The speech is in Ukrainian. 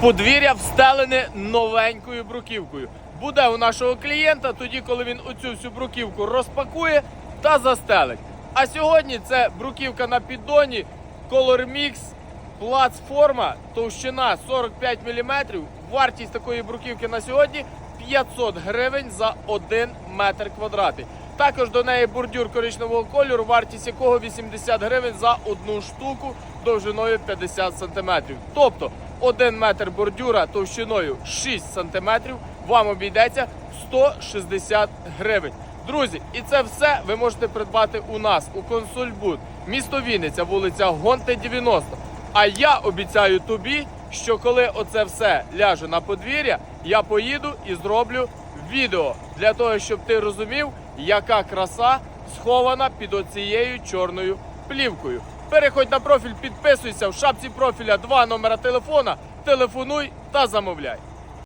Подвір'я встелене новенькою бруківкою. Буде у нашого клієнта тоді, коли він оцю всю бруківку розпакує та застелить. А сьогодні це бруківка на піддоні Color Mix, плацформа, товщина 45 мм. Вартість такої бруківки на сьогодні 500 гривень за 1 метр квадратний. Також до неї бордюр коричневого кольору, вартість якого 80 гривень за одну штуку довжиною 50 см. Тобто 1 метр бордюра товщиною 6 см вам обійдеться 160 гривень. Друзі, і це все ви можете придбати у нас у Консульбуд, місто Вінниця, вулиця Гонте 90. А я обіцяю тобі, що коли оце все ляже на подвір'я, я поїду і зроблю відео для того, щоб ти розумів, яка краса схована під оцією чорною плівкою. Переходь на профіль, підписуйся в шапці профіля два номера телефона, телефонуй та замовляй.